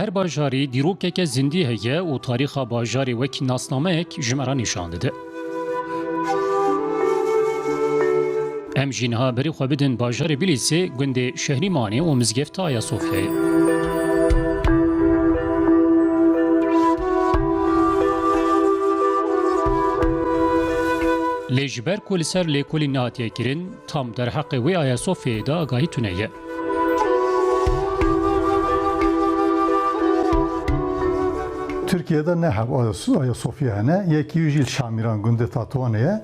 her bajarî dîrokeke zindî heye û tarîxa bajarê wekî nasnameyek ji me re nîşan dide. Em jî niha berî xwe bidin bajarê Bilîsê gundê Şehrîmanê û mizgefta Ayasofyayê. Lê ji ber ku li ser lêkolî nehatiye kirin, tam derheqê wê Ayasofyayê de. Türkiye'de ne hep Ayasofya hane, yeki yüz Şamiran günde tatuaneye,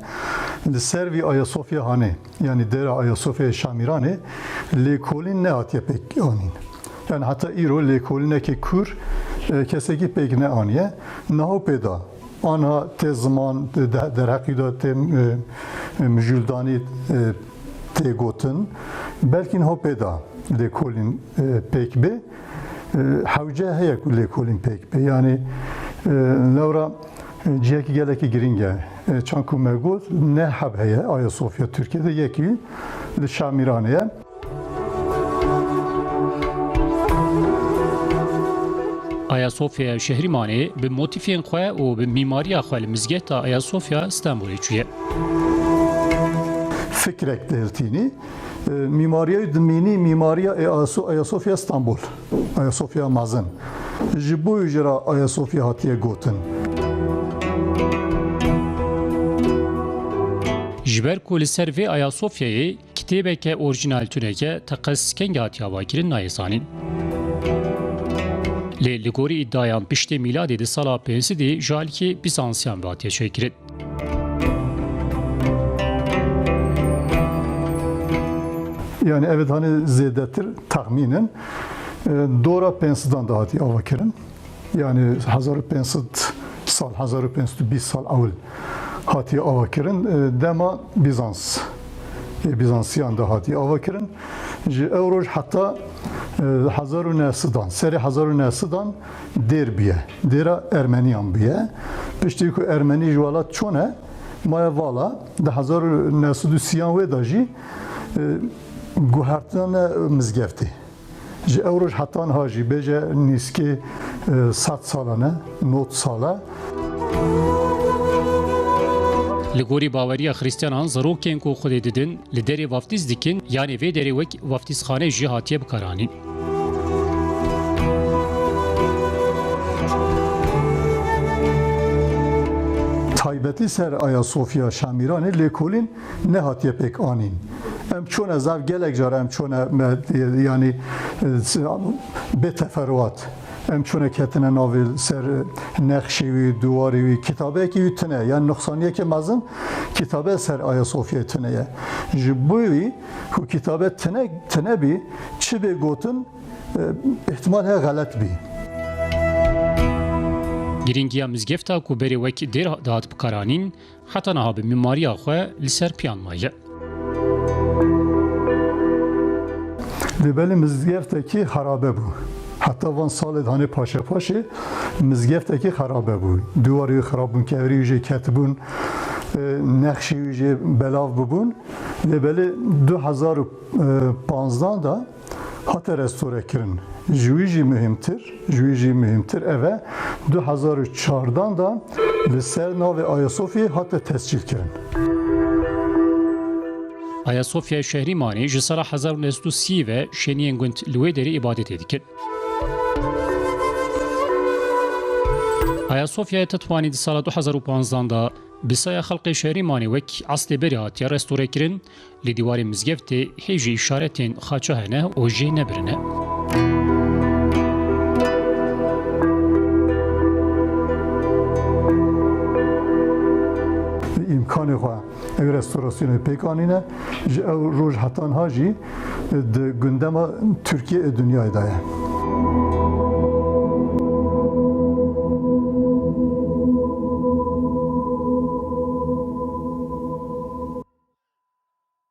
li servi Ayasofya hane, yani dera Ayasofya Şamirane, lekolin ne atiye pek anin. Yani hatta iro lekoline ki kur, e, keseki pek ne aniye, nahu peda. Ana te zaman der hakida te müjüldani te gotin, belki nahu peda lekolin pek be. Ee, havce heye kulle kulin pek. Ee, yani e, Laura e, ciheki geleki giringe. E, çanku megul ne hab heye Aya Sofya Türkiye'de yeki Şamiraneye. Ayasofya şehri mane bi motifên xwe û bi mîmariya xwe li mizgehta Ayasofya Stenbolê çûye. Fikrek dertînî mimariye dimini mimariya Ayasofya İstanbul Ayasofya Mazın ji ücra Ayasofya hatiye gotin Ji ber ku li ser vê Ayasofyayê orijinal tuneke teqes kengî hatiye vakirin nayêsanîn. Lê li gorî îddiayan piştê miladê di sala pênsidî ji alîkê Bizansiyan ve hatiye çêkirin. Yani evet hani zedetir tahminen. E, Dora Pens'dan da hatiye avakirin yani Hazar Pens'd sal Hazar Pens'd bir sal avul. Hatiye avakirin e, dema Bizans. E, Bizansiyan da hatiye avakirin evroj hatta Hazaru Nesıdan, seri Hazaru Nesıdan derbiye, dera Ermeniyan biye. Pişti ku Ermeni jwalat çone, maya vala, da Hazaru Nesıdu siyan ve daji, guhartan mizgefti. Ji evroj hatan haji beje niski sat salane, not sala. Li gorî baweriya Xristiyanan zarokên ku Xwedê didin li derê vaftîz dikin yanê vê derê wek vaftîzxane jî hatiye bikaranîn. Taybeti ser Ayasofya Şamiranê lêkolîn ne hatiye pek anîn. Em çone zav gelek jar em çone yani be teferruat. Em çone ketine navil ser nexşî wî duwarî wî kitabekî wî tune yani noksaniyeke mezin kitabe ser Ayasofya tune ye. Ji bu wî ku kitabe tune tune bî çi bê gotin ihtimal he galet bî. Giringiya mizgefta ku berê wek dêr dihat bikaranîn, heta niha bi mîmariya xwe li ser piyan maye. Dibeli mizgefteki harabe bu. Hatta van salet hani paşa paşa mizgefteki harabe bu. Duvarı xarabun, kevri yüce ketibun, nekşi yüce belav bubun. Dibeli 2015'dan da hatta restore kirin. Jüyji mühimtir, jüyji mühimtir eve 2004'dan da li ser navê Ayasofya hatta tescil kirin. Ayasofya Şehrimanê ji sala 1930 ve şeniyên gund li wê derê îbadetê dikin. Ayasofyaya tetwanî di sala 2015 da bi saya xelqê Şehrimanê wek eslê berê hatiye restore kirin, li dîwarê mizgeftê hêjî îşaretên xaça hene û jê nebirine. امکان خو اگر رستوراسیون پیکانینه روز حتان هاجی گندما ترکیه دنیای دایه